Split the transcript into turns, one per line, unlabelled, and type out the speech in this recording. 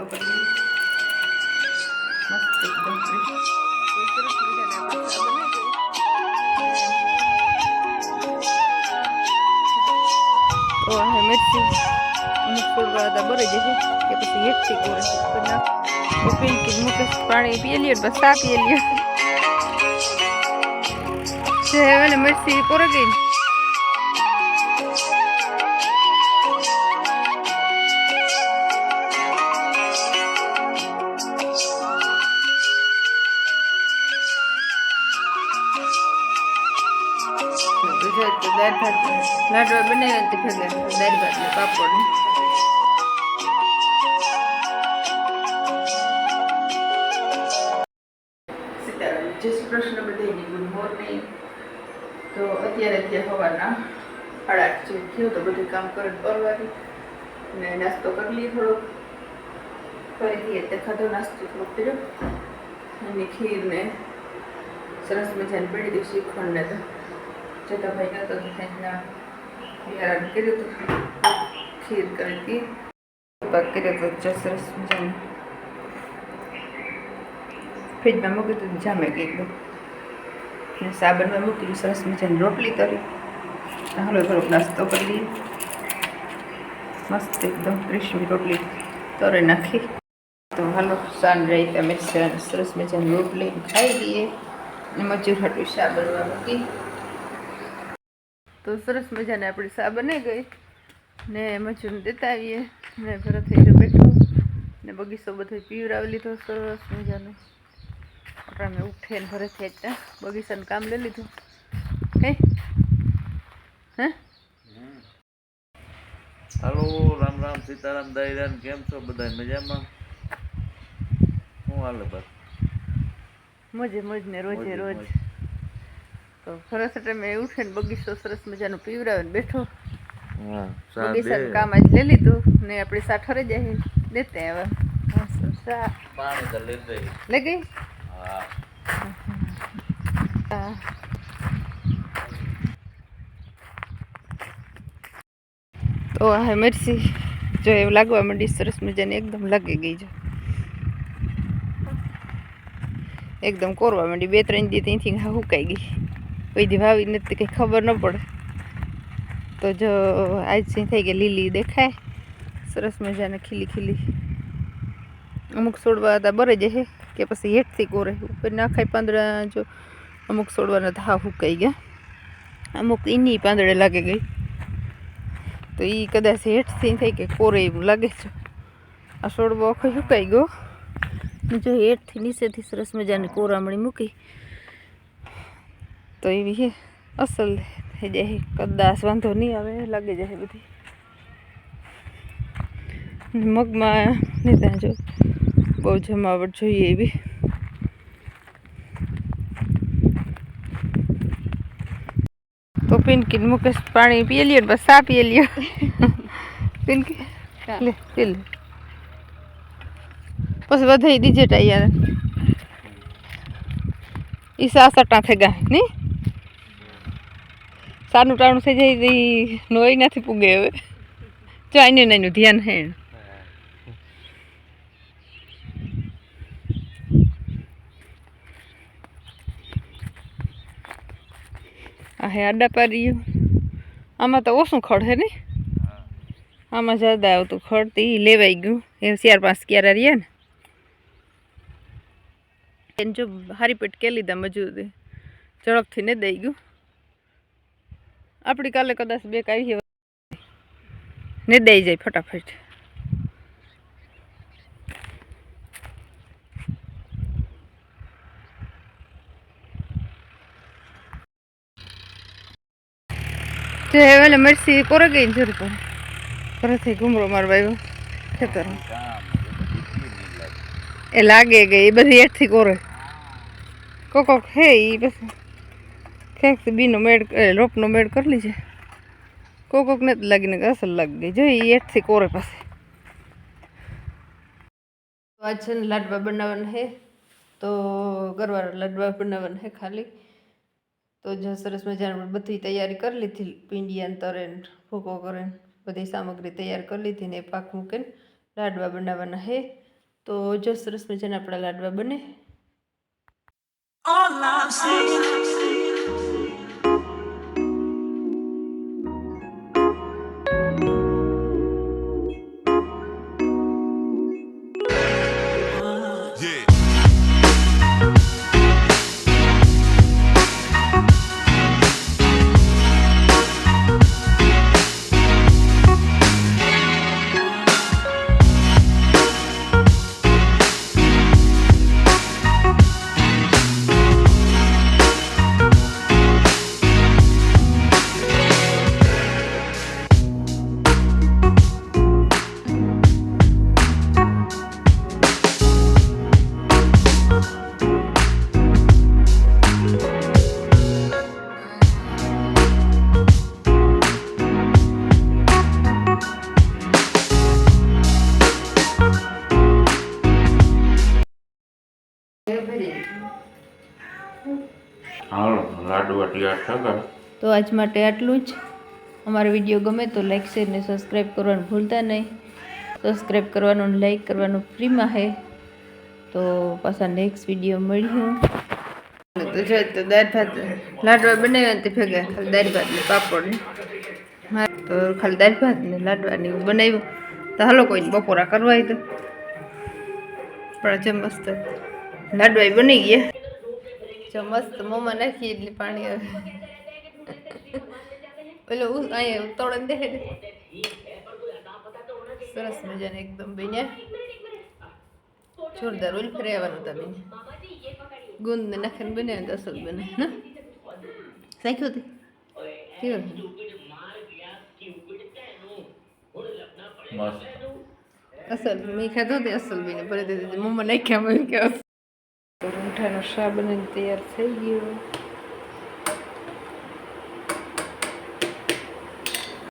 નાસ્તો કરી મસ્ત એકદમ. તો સરસ મજાના આપણે. તો આ મિર્ચી અમુક છોડવા હતા બરે જશે કે પછી હેઠથી કોરે તો ના તો પિંકી મુકેશ પાણી પી લ્યો બસ આ પી લ્યો જે હવે મિર્ચી કોરે ગઈ ને ગુજરાત તો દાળ ભાત. લાડવા બનાવ્યા તે ભેગા દાળ ભાત પાપડ. જય શ્રી કૃષ્ણ બધાની ગુડ મોર્નિંગ. તો અત્યારે ત્યાં સવારના સાડા જે જેવું તો બધું કામ કરે પરવારી અને નાસ્તો કરી લઈએ થોડોક ફરીથી તે ખાધો નાસ્તો થોડોક કર્યો. અને ખીરને સરસ મજાની પડી હતી શીખવાડને તો. જતા ભાઈ નતો તો સાંજના બિહારણ કર્યું હતું ખીર કરી હતી પાક કર્યો તો જો સરસ મજાનું ફ્રીજમાં મૂકી દીધું જામે ગઈ એકદમ ને સાબરમાં મૂકી સરસ મજાની રોટલી તરી હાલો થોડોક નાસ્તો કરી લઈએ મસ્ત એકદમ ક્રિસ્પી રોટલી તરે નાખી તો હાલો સાંજ રહી તમે સરસ મજાની રોટલી ખાઈ લઈએ ને મજૂર હાટું શા બનવા મૂકી તો સરસ મજાને આપણી શા બની ગઈ. ને મજૂરને દેતા આવીએ ને ભરત થઈ ગયો બેઠો. ને બગીચો બધો પીવરાવી લીધો સરસ મજાનો. આપણે ઉઠે ને ભરત ત્યાં બગીચાનું કામ લઈ લીધું. કઈ? હે?
હાલો રામ રામ સીતારામ દાયરાન કેમ છો બધા મજામાં? શું હાલે બસ?
મજે મજ ને રોજે. રોજ. તો ફરસ ટાઈમે ઉઠે ને બગીચો સરસ મજાનો પીવરાવે ને બેઠો બગીચાનું કામ આજ લઈ લીધું ને આપણી સાઠરે જાય દેતે હવે
લઈ
ગઈ. તો આ હે જો એવું લાગવા માંડી સરસ મજાની એકદમ લાગી ગઈ જો. એકદમ કોરવા માંડી. બે ત્રણ દી ત્યાંથી હા હુકાઈ ગઈ. કોઈ દી ભાવી નથી, કંઈ ખબર ન પડે. તો જો, આજ સી થઈ ગઈ લીલી દેખાય. સરસ મજાને ખીલી ખીલી. અમુક છોડવા હતા બરે જશે કે પછી હેઠથી કોરે. ઉપર નાખાય પાંદડા જો, અમુક છોડવાના તો હા હુકાઈ ગયા. અમુક ઈની પાંદડે લાગી ગઈ. તો એ કદાચ હેઠથી થઈ કે કોરે એવું લાગે છે. આ છોડવો આખો સુકાઈ ગયો. ને જો હેઠથી નીચેથી સરસ મજાની કોરામણી મૂકી. તો એવી છે. અસલ થઈ જાય કદાચ વાંધો નહીં આવે લાગી જાય બધી. ને મગમાં લીધા જો. બહુ જમાવટ જોઈએ એવી તો પિનકી ને મુકેશ પાણી પી લ્યો ને બસ ચા પી લ્યો. પિનકી લે પી લે. પછી વધાઈ દીજે ટા યાર. ઈ સા સટા થઈ ગયા ની સાનું ટાણું થઈ જાય ઈ નોઈ નથી પૂગે હવે. જો આઈને એનું ધ્યાન હે. આ હે આડા પાડ્યું આમાં તો ઓછું ખડ હે ને? આમાં જ્યાદા આવતું ખડ તો એ લેવાઈ ગયું. એ ચાર પાંચ ક્યારે રહ્યા ને. એને જો હારી પેટ કે લીધા મજૂરી. ઝડપથી ને દઈ ગયું. આપણી કાલે કદાચ બે કાવી ને દઈ જાય ફટાફટ. જે ઓલે મરસી કોરે ગઈ ને જરૂર પર ઘરેથી ઘૂમરો મારવા આવ્યો ખેતર એ લાગે ગઈ એ બધી હેઠથી કોરે. કોક કોક હે એ બસ ક્યાંક બીનો મેળ રોપનો મેળ કરી લીજે કોક કોક નથી લાગીને અસર લાગી ગઈ. જો એ હેઠથી કોરે પાસે. તો આજ છે ને લાડવા બનાવવાના હે. તો ગરવાના લાડવા બનાવવાના હે ખાલી. તો જો સરસ મજાની બધી તૈયારી કરી લીધી. પીંડિયાને તરે ભૂકો કરે ને બધી સામગ્રી તૈયાર કરી લીધી ને પાક મૂકીને લાડવા બનાવવાના હે. તો જો સરસ મજાના આપણા લાડવા બને.
All I've saying.
હાલો લાડવા તૈયાર થયા
તો આજ માટે આટલું જ. અમારો વીડિયો ગમે તો લાઈક શેર ને સબસ્ક્રાઈબ કરવાનું ભૂલતા નહીં. સબસ્ક્રાઈબ કરવાનું ને લાઈક કરવાનું ફ્રીમાં હે. તો પાછા નેક્સ્ટ વીડિયો મળ્યું તો જો તો દાળ ભાત લાડવા બનાવ્યા તે ભેગા ખાલી દાળ ભાત ને પાપડ ને. હા તો ખાલી દાળ ભાત ને લાડવા ને એવું બનાવ્યું. તો હાલો કોઈ બપોરા કરવા તો પણ જે મસ્ત લાડવા બની ગયા. જો મસ્ત મોંમાં નાખી એટલે પાણી આવે પેલો અહીંયા ઉતોડન દે. સરસ મજાને એકદમ બન્યા. જોરદાર ઓલ ફરી આવવાનું તમે. ગુંદ નાખીને બનાવ્યું તો અસલ બને ને સાખ્યું તે? કેવું? અસલ મેં ખાધો તે અસલ બીને ભરે દીધી મમ્મા નાખ્યા મેં કે તો શા તૈયાર થઈ ગયો.